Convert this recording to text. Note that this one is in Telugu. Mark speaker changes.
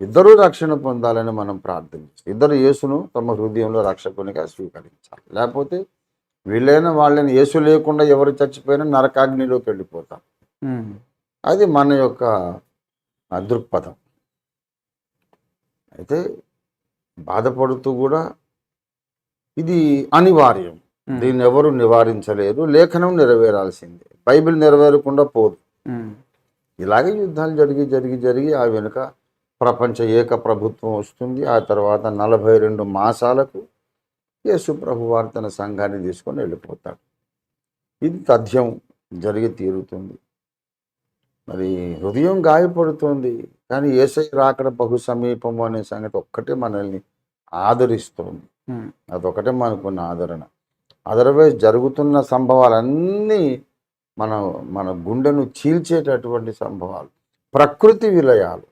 Speaker 1: ఇద్దరూ రక్షణ పొందాలని మనం ప్రార్థించాలి. ఇద్దరు యేసును తమ హృదయంలో రక్షకునిగా స్వీకరించాలి. లేకపోతే వీళ్ళైనా వాళ్ళని యేసు లేకుండా ఎవరు చచ్చిపోయినా నరకాగ్నిలోకి వెళ్ళిపోతాం. అది మన యొక్క దృక్పథం. అయితే బాధపడుతూ కూడా ఇది అనివార్యం. దీన్ని ఎవరు నివారించలేరు. లేఖనం నెరవేరాల్సిందే. బైబిల్ నెరవేరకుండా పోదు. ఇలాగే యుద్ధాలు జరిగి జరిగి జరిగి ఆ వెనుక ప్రపంచ ఏక ప్రభుత్వం వస్తుంది. ఆ తర్వాత నలభై రెండు మాసాలకు యేసు ప్రభు వారు తన సంఘాన్ని తీసుకొని వెళ్ళిపోతాడు. ఇది తథ్యం జరిగి తీరుతుంది. మరి హృదయం గాయపడుతుంది. కానీ ఏసై రాకడ బహు సమీపము అనే సంగతి ఒక్కటే మనల్ని ఆదరిస్తుంది. అదొకటే మనకున్న ఆదరణ. అదర్వైజ్ జరుగుతున్న సంభవాలన్నీ మన మన గుండెను చీల్చేటటువంటి సంభవాలు. ప్రకృతి విలయాలు.